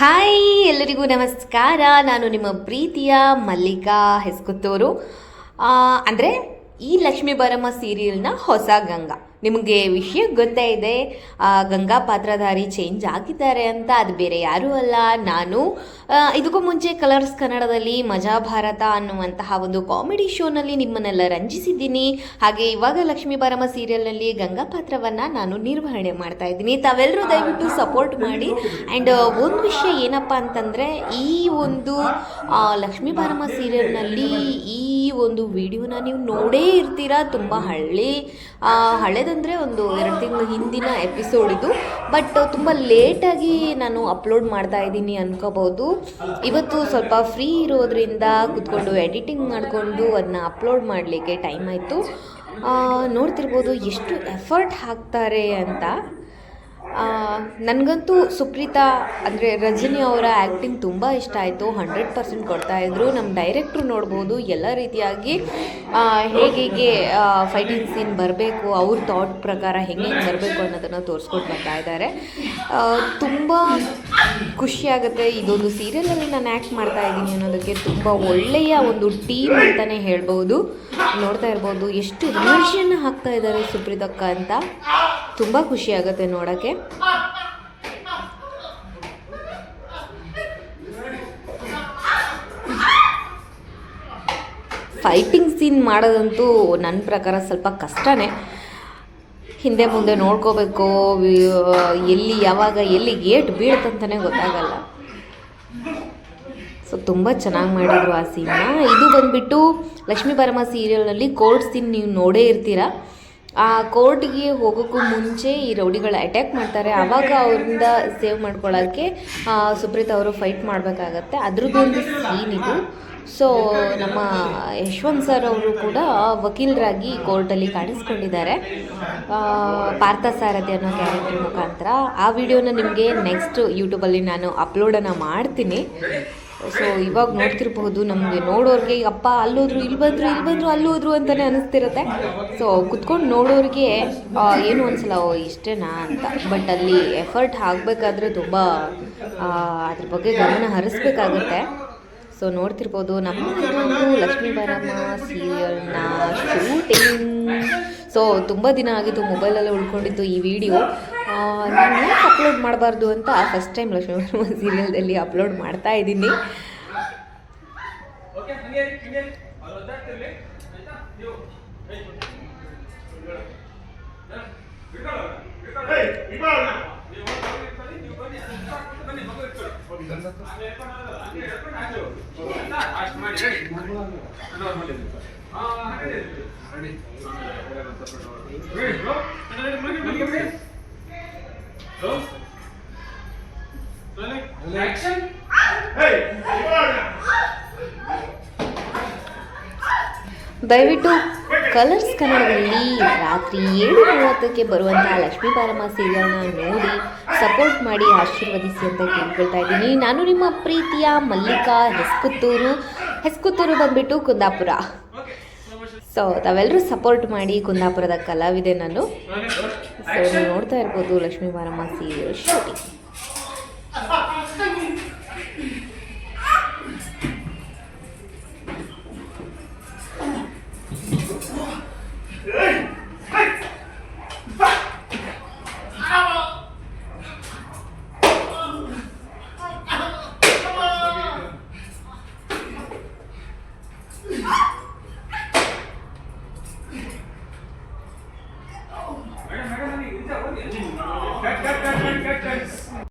Hi ಎಲ್ಲರಿಗೂ ನಮಸ್ಕಾರ. ನಾನು ನಿಮ್ಮ ಪ್ರೀತಿಯ ಮಲ್ಲಿಕಾ ಹೆಸ್ಕುತ್ತೂರು. ಅಂದರೆ ಈ ಲಕ್ಷ್ಮೀ ಬರಮ್ಮ ಸೀರಿಯಲ್ನ ಹೊಸ ಗಂಗಾ. ನಿಮಗೆ ವಿಷಯ ಗೊತ್ತೇ ಇದೆ. ಗಂಗಾ ಪಾತ್ರಧಾರಿ ಚೇಂಜ್ ಆಗಿದ್ದಾರೆ ಅಂತ ಅದು ಬೇರೆ ಯಾರೂ ಅಲ್ಲ. ನಾನು ಇದಕ್ಕೂ ಮುಂಚೆ ಕಲರ್ಸ್ ಕನ್ನಡದಲ್ಲಿ ಮಜಾ ಭಾರತ ಅನ್ನುವಂತಹ ಒಂದು ಕಾಮಿಡಿ ಶೋನಲ್ಲಿ ನಿಮ್ಮನ್ನೆಲ್ಲ ರಂಜಿಸಿದ್ದೀನಿ. ಹಾಗೆ ಇವಾಗ ಲಕ್ಷ್ಮೀ ಪರಮ ಸೀರಿಯಲ್ನಲ್ಲಿ ಗಂಗಾ ಪಾತ್ರವನ್ನು ನಾನು ನಿರ್ವಹಣೆ ಮಾಡ್ತಾ ಇದ್ದೀನಿ. ತಾವೆಲ್ಲರೂ ದಯವಿಟ್ಟು ಸಪೋರ್ಟ್ ಮಾಡಿ. ಆ್ಯಂಡ್ ಒಂದು ವಿಷಯ ಏನಪ್ಪ ಅಂತಂದರೆ ಈ ಒಂದು ಲಕ್ಷ್ಮೀ ಬಾರಮ್ಮ ಸೀರಿಯಲ್ನಲ್ಲಿ ಈ ಒಂದು ವಿಡಿಯೋನ ನೀವು ನೋಡೇ ಇರ್ತೀರಾ. ತುಂಬ ಹಳ್ಳಿ ಆ, ಹಳೇದಂದರೆ ಒಂದು ಎರಡು ತಿಂಗಳ ಹಿಂದಿನ ಎಪಿಸೋಡ್ ಇದು. ಬಟ್ ತುಂಬ ಲೇಟಾಗಿ ನಾನು ಅಪ್ಲೋಡ್ ಮಾಡ್ತಾ ಇದ್ದೀನಿ ಅನ್ಕೋಬೋದು ಇವತ್ತು ಸ್ವಲ್ಪ ಫ್ರೀ ಇರೋದ್ರಿಂದ ಕುತ್ಕೊಂಡು ಎಡಿಟಿಂಗ್ ಮಾಡಿಕೊಂಡು ಅದನ್ನ ಅಪ್ಲೋಡ್ ಮಾಡಲಿಕ್ಕೆ ಟೈಮ್ ಆಯಿತು. ನೋಡ್ತಿರ್ಬೋದು ಎಷ್ಟು ಎಫರ್ಟ್ ಹಾಕ್ತಾರೆ ಅಂತ. ನನಗಂತೂ ಸುಪ್ರೀತಾ, ಅಂದರೆ ರಜನಿ ಅವರ ಆ್ಯಕ್ಟಿಂಗ್ ತುಂಬ ಇಷ್ಟ ಆಯಿತು ಹಂಡ್ರೆಡ್ ಪರ್ಸೆಂಟ್ ಕೊಡ್ತಾಯಿದ್ರು ನಮ್ಮ ಡೈರೆಕ್ಟ್ರು ನೋಡ್ಬೋದು, ಎಲ್ಲ ರೀತಿಯಾಗಿ ಹೇಗೆ ಹೇಗೆ ಫೈಟಿಂಗ್ ಸೀನ್ ಬರಬೇಕು, ಅವ್ರ ಥಾಟ್ ಪ್ರಕಾರ ಹೆಂಗೆ ಹೆಂಗೆ ಬರಬೇಕು ಅನ್ನೋದನ್ನು ತೋರಿಸ್ಕೊಟ್ಟು ಬರ್ತಾ ಇದ್ದಾರೆ. ತುಂಬ ಖುಷಿಯಾಗುತ್ತೆ ಇದೊಂದು ಸೀರಿಯಲಲ್ಲಿ ನಾನು ಆ್ಯಕ್ಟ್ ಮಾಡ್ತಾ ಇದ್ದೀನಿ ಅನ್ನೋದಕ್ಕೆ ತುಂಬ ಒಳ್ಳೆಯ ಒಂದು ಟೀಮ್ ಅಂತಲೇ ಹೇಳ್ಬೋದು. ನೋಡ್ತಾ ಇರ್ಬೋದು. ಎಷ್ಟು ಎನರ್ಜಿಯನ್ನು ಹಾಕ್ತಾ ಇದ್ದಾರೆ ಸುಪ್ರೀತಕ್ಕ ಅಂತ. ತುಂಬ ಖುಷಿಯಾಗುತ್ತೆ ನೋಡೋಕ್ಕೆ. ಫೈಟಿಂಗ್ ಸೀನ್ ಮಾಡೋದಂತೂ ನನ್ನ ಪ್ರಕಾರ ಸ್ವಲ್ಪ ಕಷ್ಟನೇ. ಹಿಂದೆ ಮುಂದೆ ನೋಡ್ಕೋಬೇಕು ಎಲ್ಲಿ ಯಾವಾಗ, ಎಲ್ಲಿ ಗೇಟ್ ಬೀಳ್ತಂತಲೇ ಗೊತ್ತಾಗಲ್ಲ. ಸೊ ತುಂಬ ಚೆನ್ನಾಗಿ ಮಾಡಿದ್ರು ಆ ಸೀನ್ನ ಇದು ಬಂದುಬಿಟ್ಟು ಲಕ್ಷ್ಮೀ ಪರಮ ಸೀರಿಯಲ್ನಲ್ಲಿ ಕೋರ್ಟ್ ಸೀನ್ ನೀವು ನೋಡೇ ಇರ್ತೀರ. ಆ ಕೋರ್ಟ್ಗೆ ಹೋಗೋಕ್ಕೂ ಮುಂಚೆ ಈ ರೌಡಿಗಳು ಅಟ್ಯಾಕ್ ಮಾಡ್ತಾರೆ. ಆವಾಗ ಅವರಿಂದ ಸೇವ್ ಮಾಡ್ಕೊಳ್ಳೋಕ್ಕೆ ಸುಪ್ರೀತ್ ಅವರು ಫೈಟ್ ಮಾಡಬೇಕಾಗತ್ತೆ. ಅದ್ರದ್ದೊಂದು ಸೀನ್ ಇದು. ಸೊ ನಮ್ಮ ಯಶವಂತ್ ಸರ್ ಅವರು ಕೂಡ ವಕೀಲರಾಗಿ ಕೋರ್ಟಲ್ಲಿ ಕಾಣಿಸ್ಕೊಂಡಿದ್ದಾರೆ. ಪಾರ್ಥ ಸಾರಥಿ ಅನ್ನೋ ಕ್ಯಾರೆಕ್ಟರ್ ಮುಖಾಂತರ. ಆ ವಿಡಿಯೋನ ನಿಮಗೆ ನೆಕ್ಸ್ಟ್ ಯೂಟ್ಯೂಬಲ್ಲಿ ನಾನು ಅಪ್ಲೋಡನ್ನು ಮಾಡ್ತೀನಿ. ಸೊ ಇವಾಗ ನೋಡ್ತಿರಬಹುದು, ನಮಗೆ ನೋಡೋರಿಗೆ ಅಪ್ಪ ಅಲ್ಲೋದ್ರು ಇಲ್ಲಿ ಬಂದರು ಇಲ್ಲಿ ಬಂದರು, ಅಲ್ಲೋದ್ರು ಅಂತಲೇ ಅನಿಸ್ತಿರುತ್ತೆ. ಸೊ ಕುತ್ಕೊಂಡು ನೋಡೋರಿಗೆ ಏನು ಅನ್ಸಲ್ಲ, ಓ, ಇಷ್ಟೇನಾ ಅಂತ. ಬಟ್ ಅಲ್ಲಿ ಎಫರ್ಟ್ ಆಗಬೇಕಾದ್ರೆ ತುಂಬ ಅದ್ರ ಬಗ್ಗೆ ಗಮನ ಹರಿಸ್ಬೇಕಾಗುತ್ತೆ. ಸೊ ನೋಡ್ತಿರ್ಬೋದು, ನಮ್ಮ ಇದೊಂದು ಲಕ್ಷ್ಮೀ ಬಾರಮ್ಮ ಸೀರಿಯಲ್ನ ಶೂಟಿಂಗ್ ಸೊ ತುಂಬ ದಿನ ಆಗಿತ್ತು ಮೊಬೈಲಲ್ಲೇ ಉಳ್ಕೊಂಡಿತ್ತು ಈ ವಿಡಿಯೋ ನಾನು ಯಾಕೆ ಅಪ್ಲೋಡ್ ಮಾಡಬಾರ್ದು ಅಂತ ಫಸ್ಟ್ ಟೈಮ್ ಲಕ್ಷ್ಮೀ ಸೀರಿಯಲ್ದಲ್ಲಿ ಅಪ್ಲೋಡ್ ಮಾಡ್ತಾ ಇದ್ದೀನಿ. ದಯವಿಟ್ಟು ಕಲರ್ಸ್ ಕನ್ನಡದಲ್ಲಿ ರಾತ್ರಿ ಏಳು ಮೂವತ್ತಕ್ಕೆ ಬರುವಂತಹ ಲಕ್ಷ್ಮೀ ಬಾರಮ್ಮ ಸೀರಿಯಲ್ನ ನೋಡಿ ಸಪೋರ್ಟ್ ಮಾಡಿ ಆಶೀರ್ವದಿಸಿ ಅಂತ ಕೇಳ್ಕೊಳ್ತಾ ಇದ್ದೀನಿ. ನಾನು ನಿಮ್ಮ ಪ್ರೀತಿಯ ಮಲ್ಲಿಕಾ ಹೆಸ್ಕುತ್ತೂರು ಹೆಸ್ಕುತ್ತೂರು ಬಂದ್ಬಿಟ್ಟು ಕುಂದಾಪುರ. ಸೊ ತಾವೆಲ್ಲರೂ ಸಪೋರ್ಟ್ ಮಾಡಿ ಕುಂದಾಪುರದ ಕಲಾವಿದೆ ನಾನು. ಸೊ ನೋಡ್ತಾ ಇರ್ಬೋದು ಲಕ್ಷ್ಮೀ ಬಾರಮ್ಮ ಸೀರಿಯಲ್ ಶೂಟಿಂಗ್